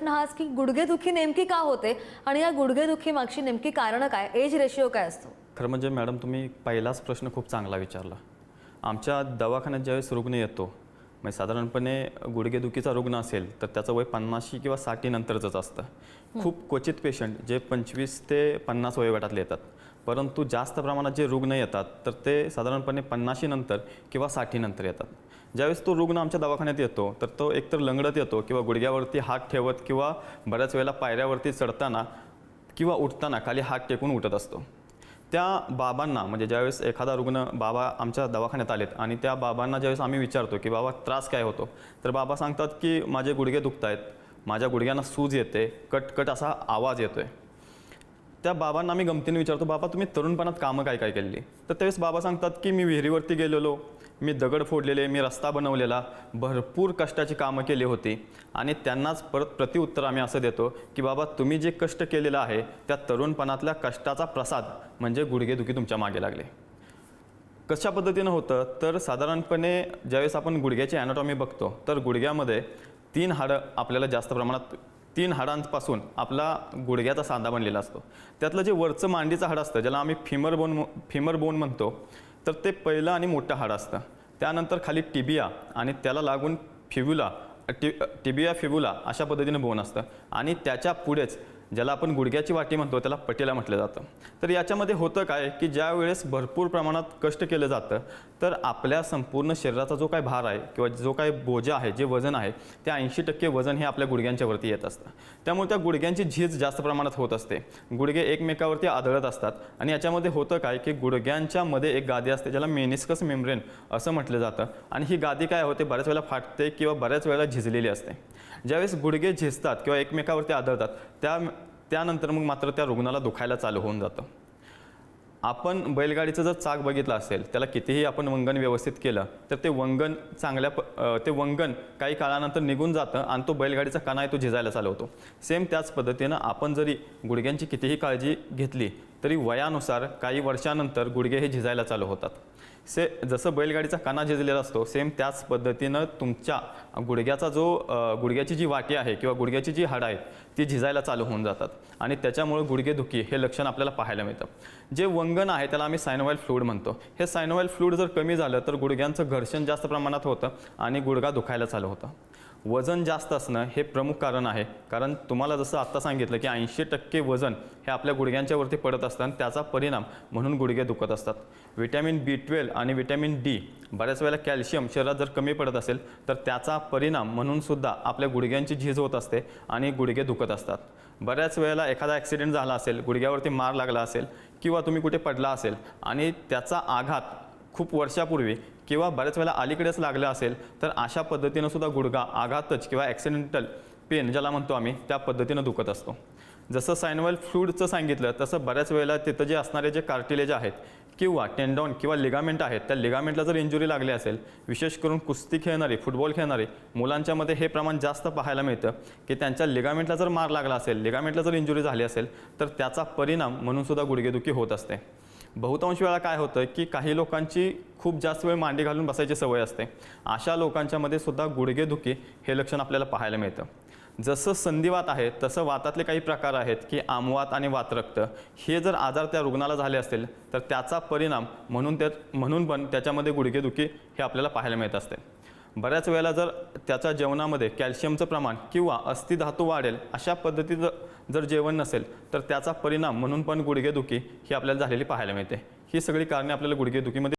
प्रश्न हाच की गुडघेदुखी नेमकी का होते आणि या गुडघेदुखी मागची नेमकी कारणं काय? एज रेशिओ काय असतो? खरं म्हणजे मॅडम तुम्ही पहिलाच प्रश्न खूप चांगला विचारला. आमच्या दवाखान्यात ज्यावेळेस रुग्ण येतो म्हणजे साधारणपणे गुडघेदुखीचा रुग्ण असेल तर त्याचं वय पन्नाशी किंवा साठी नंतरचंच असतं. खूप क्वचित पेशंट जे पंचवीस ते पन्नास वयोगटातले येतात परंतु जास्त प्रमाणात जे रुग्ण येतात तर ते साधारणपणे पन्नाशी नंतर किंवा साठी नंतर येतात. ज्यावेळेस तो रुग्ण आमच्या दवाखान्यात येतो तर तो एकतर लंगडत येतो किंवा गुडघ्यावरती हात ठेवत किंवा बऱ्याच वेळेला पायऱ्यावरती चढताना किंवा उठताना खाली हात टेकून उठत असतो. त्या बाबांना म्हणजे ज्यावेळेस एखादा रुग्ण बाबा आमच्या दवाखान्यात आलेत आणि त्या बाबांना ज्यावेळेस आम्ही विचारतो की बाबा त्रास काय होतो तर बाबा सांगतात की माझे गुडघे दुखत आहेत माझ्या गुडघ्यांना सूज येते कटकट असा आवाज येतो आहे त्या बाबांना आम्ही गमतीने विचारतो बाबा तुम्ही तरुणपणात कामं काय काय केली? तर त्यावेळेस बाबा सांगतात की मी विहिरीवरती गेलेलो मी दगड फोडलेले मी रस्ता बनवलेला भरपूर कष्टाची कामं केली होती. आणि त्यांनाच परत प्रतिउत्तर आम्ही असं देतो की बाबा तुम्ही जे कष्ट केलेलं आहे त्या तरुणपणातल्या कष्टाचा प्रसाद म्हणजे गुडघेदुखी तुमच्या मागे लागले. कशा पद्धतीनं होतं? तर साधारणपणे ज्यावेळेस आपण गुडघ्याची ॲनाटॉमी बघतो तर गुडघ्यामध्ये तीन हाडं आपल्याला जास्त प्रमाणात तीन हाडांपासून आपला गुडघ्याचा सांधा बनलेला असतो. त्यातलं जे वरचं मांडीचं हाड असतं ज्याला आम्ही फिमर बोन फिमर बोन म्हणतो तर ते पहिलं आणि मोठं हाड असतं. त्यानंतर खाली टिबिया आणि त्याला लागून फिव्युला टि टिबिया फिव्युला अशा पद्धतीनं बोन असतं. आणि त्याच्या पुढेच ज्याला आपण गुडघ्याची वाटी म्हणतो त्याला पटेला म्हटलं जातं. तर याच्यामध्ये होतं काय की ज्या वेळेस भरपूर प्रमाणात कष्ट केलं जातं तर आपल्या संपूर्ण शरीराचा जो काय भार आहे किंवा जो काय बोजा आहे जे वजन आहे ते ऐंशी टक्के वजन हे आपल्या गुडघ्यांच्यावरती येत असतं. त्यामुळे त्या गुडघ्यांची झीज जास्त प्रमाणात होत असते. गुडघे एकमेकावरती आदळत असतात आणि याच्यामध्ये होतं काय की गुडघ्यांच्या मध्ये एक गादी असते ज्याला मेनिस्कस मेम्ब्रेन असं म्हटलं जातं आणि ही गादी काय होते बऱ्याच वेळेला फाटते किंवा बऱ्याच वेळेला झिजलेली असते. ज्यावेळेस गुडघे झिजतात किंवा एकमेकावरती आदळतात त्या त्यानंतर मग मात्र त्या रुग्णाला दुखायला चालू होऊन जातं. आपण बैलगाडीचं जर चाक बघितलं असेल त्याला कितीही आपण वंगण व्यवस्थित केलं तर ते वंगण चांगल्या प ते वंगण काही काळानंतर निघून जातं आणि तो बैलगाडीचा कणा आहे तो झिजायला चालवतो. सेम त्याच पद्धतीनं आपण जरी गुडघ्यांची कितीही काळजी घेतली तरी वयानुसार काही वर्षानंतर गुडघे हे झिजायला चालू होतात. से जसं बैलगाडीचा कणा झिजलेला असतो सेम त्याच पद्धतीनं तुमच्या गुडघ्याचा जो गुडघ्याची जी वाटी आहे किंवा गुडघ्याची जी हाडं आहेत ती झिजायला चालू होऊन जातात. आणि त्याच्यामुळे गुडघेदुखी हे लक्षण आपल्याला पाहायला मिळतं. जे वंगण आहे त्याला आम्ही सायनोवाईल फ्लूड म्हणतो. हे सायनोवाईल फ्लूड जर कमी झालं तर गुडघ्यांचं घर्षण जास्त प्रमाणात होतं आणि गुडघा दुखायला चालू होतं. वजन जास्त असणं हे प्रमुख कारण आहे. कारण तुम्हाला जसं आत्ता सांगितलं की ऐंशी टक्के वजन हे आपल्या गुडघ्यांच्यावरती पडत असतं आणि त्याचा परिणाम म्हणून गुडघे दुखत असतात. विटॅमिन बी ट्वेल्व आणि विटॅमिन डी बऱ्याच वेळेला कॅल्शियम शरीरात जर कमी पडत असेल तर त्याचा परिणाम म्हणूनसुद्धा आपल्या गुडघ्यांची झीज होत असते आणि गुडघे दुखत असतात. बऱ्याच वेळेला एखादा ॲक्सिडेंट झाला असेल गुडघ्यावरती मार लागला असेल किंवा तुम्ही कुठे पडला असेल आणि त्याचा आघात खूप वर्षापूर्वी किंवा बऱ्याच वेळेला अलीकडेच लागलं असेल तर अशा पद्धतीनं सुद्धा गुडघा आघातच किंवा ॲक्सिडेंटल पेन ज्याला म्हणतो आम्ही त्या पद्धतीनं दुखत असतो. जसं सायनवल फ्लूडचं सांगितलं तसं बऱ्याच वेळेला तिथं जे असणारे जे कार्टिलेज आहेत किंवा टेंडॉन किंवा लिगामेंट आहेत त्या लिगामेंटला जर इंजुरी लागली असेल विशेष करून कुस्ती खेळणारी फुटबॉल खेळणारी मुलांच्यामध्ये हे प्रमाण जास्त पाहायला मिळतं की त्यांच्या लिगामेंटला जर मार लागला असेल लिगामेंटला जर इंजुरी झाली असेल तर त्याचा परिणाम म्हणून सुद्धा गुडघेदुखी होत असते. बहुतांश वेळा काय होतं की काही लोकांची खूप जास्त वेळ मांडी घालून बसायची सवय असते. अशा लोकांच्यामध्ये सुद्धा गुडघेदुखी हे लक्षण आपल्याला पाहायला मिळतं. जसं संधिवात आहे तसं वातातले काही प्रकार आहेत की आमवात आणि वातरक्त हे जर आजार त्या रुग्णाला झाले असतील तर त्याचा परिणाम म्हणून त्या म्हणून पण त्याच्यामध्ये गुडघेदुखी हे आपल्याला पाहायला मिळत असते. बऱ्याच वेळेला जर त्याच्या जेवणामध्ये कॅल्शियमचं प्रमाण किंवा अस्थिधातू वाढेल अशा पद्धतीचं जर जेवण नसेल तर त्याचा परिणाम म्हणून पण गुडघेदुखी ही आपल्याला झालेली पाहायला मिळते. ही सगळी कारणे आपल्याला गुडघेदुखीमध्ये